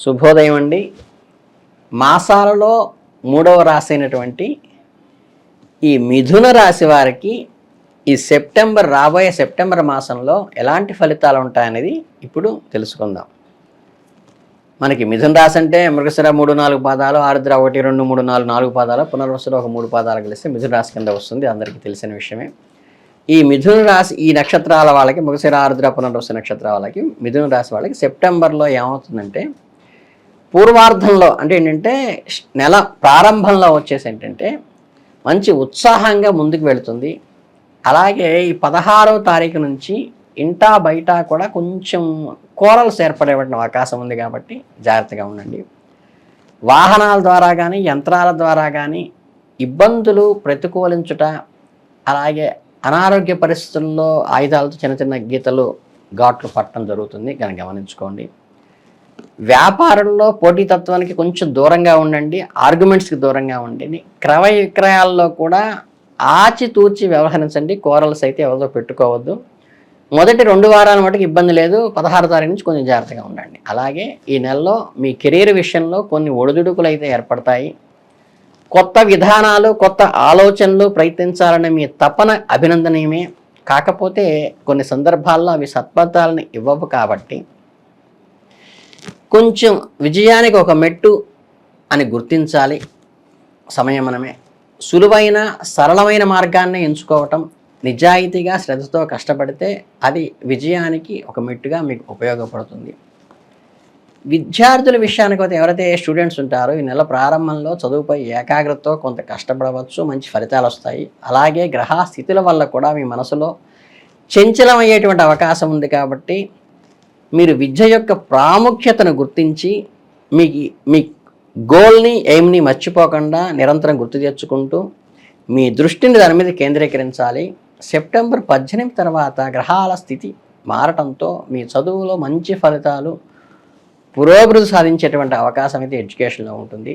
శుభోదయం అండి. మాసాలలో మూడవ రాశి అయినటువంటి ఈ మిథున రాశి వారికి ఈ సెప్టెంబర్ రాబోయే సెప్టెంబర్ మాసంలో ఎలాంటి ఫలితాలు ఉంటాయనేది ఇప్పుడు తెలుసుకుందాం. మనకి మిథున రాశి అంటే మృగశిర మూడు నాలుగు పాదాలు ఆరుద్ర ఒకటి రెండు మూడు నాలుగు నాలుగు పాదాలు పునర్వసులు ఒక మూడు పాదాలు కలిస్తే మిథున రాశి కింద వస్తుంది. అందరికీ తెలిసిన విషయమే. ఈ మిథున రాశి ఈ నక్షత్రాల వాళ్ళకి మృగశిర ఆరుద్ర పునర్వసు నక్షత్రాల వాళ్ళకి మిథున రాశి వాళ్ళకి సెప్టెంబర్లో ఏమవుతుందంటే పూర్వార్ధంలో అంటే ఏంటంటే నెల ప్రారంభంలో వచ్చేసి ఏంటంటే మంచి ఉత్సాహంగా ముందుకు వెళుతుంది. అలాగే ఈ పదహారవ తారీఖు నుంచి ఇంటా బయట కూడా కొంచెం కోరల్స్ ఏర్పడేటువంటి అవకాశం ఉంది కాబట్టి జాగ్రత్తగా ఉండండి. వాహనాల ద్వారా కానీ యంత్రాల ద్వారా కానీ ఇబ్బందులు ప్రతికూలించుట అలాగే అనారోగ్య పరిస్థితుల్లో ఆయుధాలతో చిన్న చిన్న గీతలు ఘాట్లు పట్టడం జరుగుతుంది. కనుక గమనించుకోండి. వ్యాపారంలో పోటీతత్వానికి కొంచెం దూరంగా ఉండండి ఆర్గ్యుమెంట్స్కి దూరంగా ఉండండి. క్రయ విక్రయాల్లో కూడా ఆచితూచి వ్యవహరించండి కోరల్స్ అయితే ఎవరితో పెట్టుకోవద్దు. మొదటి రెండు వారాల మటుకు ఇబ్బంది లేదు పదహారు తారీఖు నుంచి కొంచెం జాగ్రత్తగా ఉండండి. అలాగే ఈ నెలలో మీ కెరీర్ విషయంలో కొన్ని ఒడిదుడుకులు అయితే ఏర్పడతాయి. కొత్త విధానాలు కొత్త ఆలోచనలు ప్రయత్నించాలనే మీ తపన అభినందనీయమే. కాకపోతే కొన్ని సందర్భాల్లో అవి సత్పథాలను ఇవ్వవు కాబట్టి కొంచెం విజయానికి ఒక మెట్టు అని గుర్తించాలి. సమయం మనమే. సులువైన సరళమైన మార్గాన్ని ఎంచుకోవటం నిజాయితీగా శ్రద్ధతో కష్టపడితే అది విజయానికి ఒక మెట్టుగా మీకు ఉపయోగపడుతుంది. విద్యార్థుల విషయానికి వస్తే ఎవరైతే స్టూడెంట్స్ ఉంటారో ఈ నెల ప్రారంభంలో చదువుపై ఏకాగ్రతతో కొంత కష్టపడవచ్చు మంచి ఫలితాలు వస్తాయి. అలాగే గ్రహ స్థితుల వల్ల కూడా మీ మనసులో చంచలమయ్యేటువంటి అవకాశం ఉంది కాబట్టి మీరు విద్య యొక్క ప్రాముఖ్యతను గుర్తించి మీ మీ గోల్ని ఎయిమ్ని మర్చిపోకుండా నిరంతరం గుర్తు తెచ్చుకుంటూ మీ దృష్టిని దాని మీద కేంద్రీకరించాలి. సెప్టెంబర్ పద్దెనిమిది తర్వాత గ్రహాల స్థితి మారటంతో మీ చదువులో మంచి ఫలితాలు పురోభివృద్ధి సాధించేటువంటి అవకాశం అయితే ఎడ్యుకేషన్లో ఉంటుంది.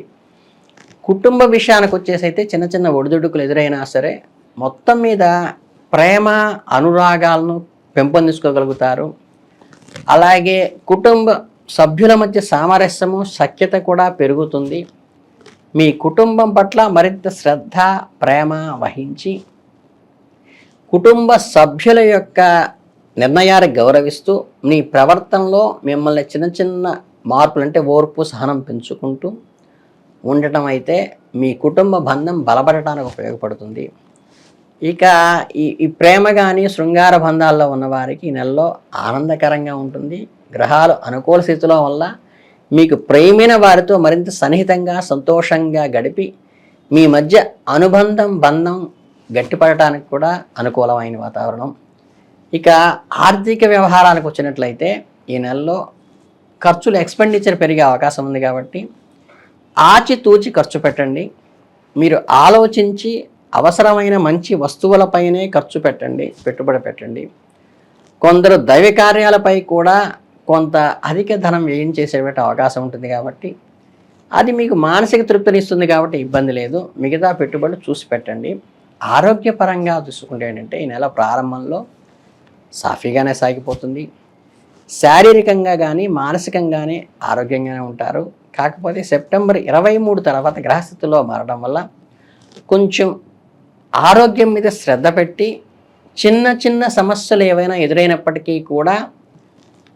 కుటుంబ విషయానికి వచ్చేసి అయితే చిన్న చిన్న ఒడిదుడుకులు ఎదురైనా సరే మొత్తం మీద ప్రేమ అనురాగాలను పెంపొందించుకోగలుగుతారు. అలాగే కుటుంబ సభ్యుల మధ్య సామరస్యము సఖ్యత కూడా పెరుగుతుంది. మీ కుటుంబం పట్ల మరింత శ్రద్ధ ప్రేమ వహించి కుటుంబ సభ్యుల యొక్క నిర్ణయాన్ని గౌరవిస్తూ మీ ప్రవర్తనలో మిమ్మల్ని చిన్న చిన్న మార్పులు అంటే ఓర్పు సహనం పెంచుకుంటూ ఉండటం అయితే మీ కుటుంబ బంధం బలపడటానికి ఉపయోగపడుతుంది. ఇక ఈ ఈ ప్రేమ కానీ శృంగార బంధాల్లో ఉన్నవారికి ఈ నెలలో ఆనందకరంగా ఉంటుంది. గ్రహాలు అనుకూల స్థితిలో వల్ల మీకు ప్రేమైన వారితో మరింత సన్నిహితంగా సంతోషంగా గడిపి మీ మధ్య అనుబంధం బంధం గట్టిపడటానికి కూడా అనుకూలమైన వాతావరణం. ఇక ఆర్థిక వ్యవహారానికి వచ్చినట్లయితే ఈ నెలలో ఖర్చులు ఎక్స్పెండిచర్ పెరిగే అవకాశం ఉంది కాబట్టి ఆచితూచి ఖర్చు పెట్టండి. మీరు ఆలోచించి అవసరమైన మంచి వస్తువులపైనే ఖర్చు పెట్టండి పెట్టుబడి పెట్టండి. కొందరు దైవ కార్యాలపై కూడా కొంత అధిక ధనం వ్యయం చేసేటువంటి అవకాశం ఉంటుంది కాబట్టి అది మీకు మానసిక తృప్తిని ఇస్తుంది కాబట్టి ఇబ్బంది లేదు. మిగతా పెట్టుబడులు చూసి పెట్టండి. ఆరోగ్యపరంగా చూసుకుంటే ఏంటంటే ఈ నెల ప్రారంభంలో సాఫీగానే సాగిపోతుంది. శారీరకంగా కానీ మానసికంగానే ఆరోగ్యంగానే ఉంటారు. కాకపోతే సెప్టెంబర్ ఇరవై మూడు తర్వాత గ్రహస్థితిలో మారడం వల్ల కొంచెం ఆరోగ్యం మీద శ్రద్ధ పెట్టి చిన్న చిన్న సమస్యలు ఏవైనా ఎదురైనప్పటికీ కూడా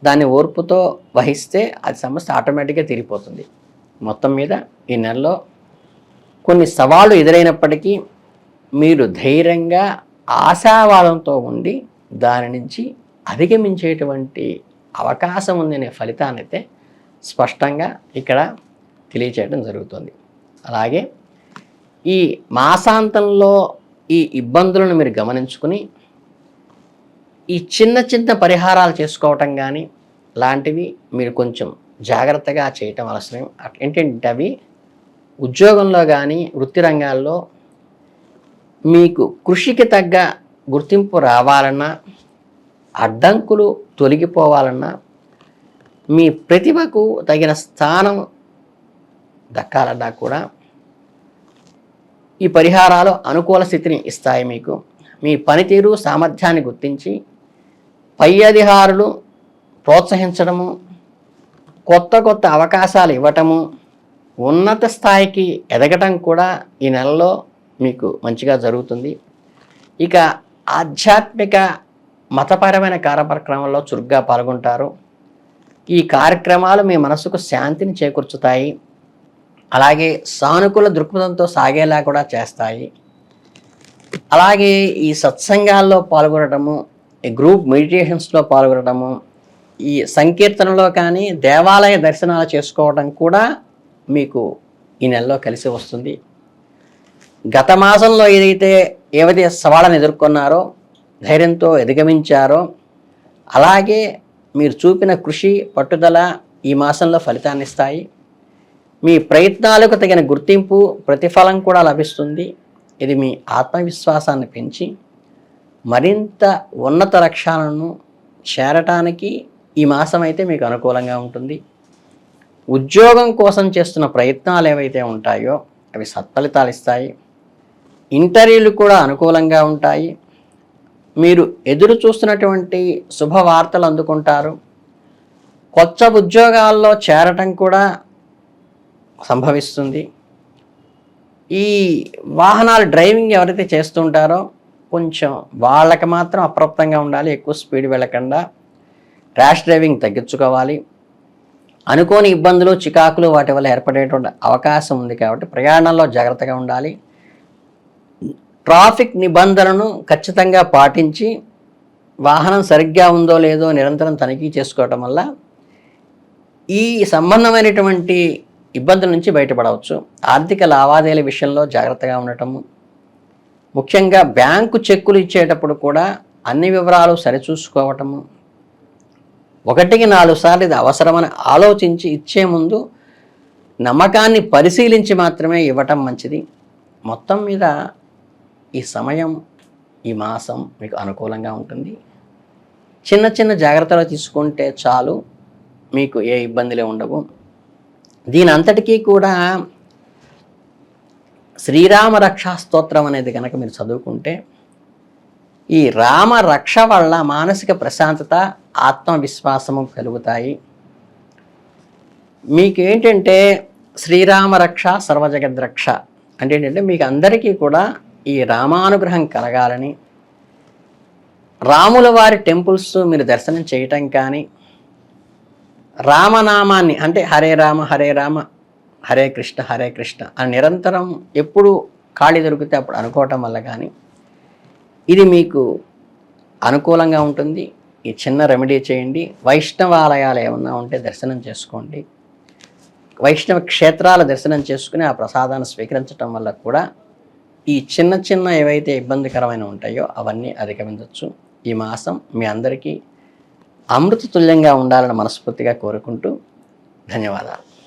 దాన్ని ఓర్పుతో వహిస్తే అది సమస్య ఆటోమేటిక్గా తీరిపోతుంది. మొత్తం మీద ఈ నెలలో కొన్ని సవాళ్ళు ఎదురైనప్పటికీ మీరు ధైర్యంగా ఆశావాదంతో ఉండి దాని నుంచి అధిగమించేటువంటి అవకాశం ఉందనే ఫలితాన్ని అయితే స్పష్టంగా ఇక్కడ తెలియచేయడం జరుగుతుంది. అలాగే ఈ మాసాంతంలో ఈ ఇబ్బందులను మీరు గమనించుకుని ఈ చిన్న చిన్న పరిహారాలు చేసుకోవటం కానీ లాంటివి మీరు కొంచెం జాగ్రత్తగా చేయటం అవసరం. ఏంటంటే అవి ఉద్యోగంలో కానీ వృత్తి రంగాల్లో మీకు కృషికి తగ్గ గుర్తింపు రావాలన్నా అడ్డంకులు తొలగిపోవాలన్నా మీ ప్రతిభకు తగిన స్థానం దక్కాలన్నా కూడా ఈ పరిహారాలు అనుకూల స్థితిని ఇస్తాయి మీకు. మీ పనితీరు సామర్థ్యాన్ని గుర్తించి పై అధికారులు ప్రోత్సహించడము కొత్త కొత్త అవకాశాలు ఇవ్వటము ఉన్నత స్థాయికి ఎదగటం కూడా ఈ నెలలో మీకు మంచిగా జరుగుతుంది. ఇక ఆధ్యాత్మిక మతపరమైన కార్యక్రమంలో చురుగ్గా పాల్గొంటారు. ఈ కార్యక్రమాలు మీ మనసుకు శాంతిని చేకూర్చుతాయి. అలాగే సానుకూల దృక్పథంతో సాగేలా కూడా చేస్తాయి. అలాగే ఈ సత్సంగాల్లో పాల్గొనటము ఈ గ్రూప్ మెడిటేషన్స్లో పాల్గొనటము ఈ సంకీర్తనలో కానీ దేవాలయ దర్శనాలు చేసుకోవడం కూడా మీకు ఈ నెలలో కలిసి వస్తుంది. గత మాసంలో ఏదైతే ఏవైతే సవాళ్ళను ఎదుర్కొన్నారో ధైర్యంతో ఎదిగమించారో అలాగే మీరు చూపిన కృషి పట్టుదల ఈ మాసంలో ఫలితాన్నిస్తాయి మీ ప్రయత్నాలకు తగిన గుర్తింపు ప్రతిఫలం కూడా లభిస్తుంది. ఇది మీ ఆత్మవిశ్వాసాన్ని పెంచి మరింత ఉన్నత లక్ష్యాలను చేరటానికి ఈ మాసం అయితే మీకు అనుకూలంగా ఉంటుంది. ఉద్యోగం కోసం చేస్తున్న ప్రయత్నాలు ఏవైతే ఉంటాయో అవి సత్ఫలితాలు ఇస్తాయి. ఇంటర్వ్యూలు కూడా అనుకూలంగా ఉంటాయి. మీరు ఎదురు చూస్తున్నటువంటి శుభవార్తలు అందుకుంటారు. కొత్త ఉద్యోగాల్లో చేరటం కూడా సంభవిస్తుంది. ఈ వాహనాలు డ్రైవింగ్ ఎవరైతే చేస్తుంటారో కొంచెం వాళ్ళకి మాత్రం అప్రమత్తంగా ఉండాలి ఎక్కువ స్పీడ్ వెళ్ళకుండా ర్యాష్ డ్రైవింగ్ తగ్గించుకోవాలి. అనుకోని ఇబ్బందులు చికాకులు వాటి వల్ల ఏర్పడేటువంటి అవకాశం ఉంది కాబట్టి ప్రయాణంలో జాగ్రత్తగా ఉండాలి. ట్రాఫిక్ నిబంధనలను ఖచ్చితంగా పాటించి వాహనం సరిగ్గా ఉందో లేదో నిరంతరం తనిఖీ చేసుకోవటం వల్ల ఈ సంబంధమైనటువంటి ఇబ్బందుల నుంచి బయటపడవచ్చు. ఆర్థిక లావాదేవీల విషయంలో జాగ్రత్తగా ఉండటము. ముఖ్యంగా బ్యాంకు చెక్కులు ఇచ్చేటప్పుడు కూడా అన్ని వివరాలు సరిచూసుకోవటము. ఒకటికి నాలుగు సార్లు ఇది అవసరమని ఆలోచించి ఇచ్చే ముందు నమ్మకాన్ని పరిశీలించి మాత్రమే ఇవ్వటం మంచిది. మొత్తం మీద ఈ సమయం ఈ మాసం మీకు అనుకూలంగా ఉంటుంది. చిన్న చిన్న జాగ్రత్తలు తీసుకుంటే చాలు మీకు ఏ ఇబ్బందులే ఉండవు. దీని అంతటికీ కూడా శ్రీరామ రక్షా స్తోత్రం అనేది కనుక మీరు చదువుకుంటే ఈ రామ రక్ష వల్ల మానసిక ప్రశాంతత ఆత్మవిశ్వాసము కలుగుతాయి. మీకు ఏంటంటే శ్రీరామ రక్ష సర్వజగద్రక్ష అంటే ఏంటంటే మీకు అందరికీ కూడా ఈ రామానుగ్రహం కలగాలని రాముల వారి టెంపుల్స్ మీరు దర్శనం చేయటం కానీ రామనామాన్ని అంటే హరే రామ హరే రామ హరే కృష్ణ హరే కృష్ణ అని నిరంతరం ఎప్పుడు ఖాళీ దొరికితే అప్పుడు అనుకోవటం వల్ల కానీ ఇది మీకు అనుకూలంగా ఉంటుంది. ఈ చిన్న రెమెడీ చేయండి. వైష్ణవాలయాలు ఏమన్నా ఉంటే దర్శనం చేసుకోండి. వైష్ణవ క్షేత్రాల దర్శనం చేసుకుని ఆ ప్రసాదాన్ని స్వీకరించడం వల్ల కూడా ఈ చిన్న చిన్న ఏవైతే ఇబ్బందికరమైన ఉంటాయో అవన్నీ అధిగమించవచ్చు. ఈ మాసం మీ అందరికీ అమృత తుల్యంగా ఉండాలని మనస్ఫూర్తిగా కోరుకుంటూ ధన్యవాదాలు.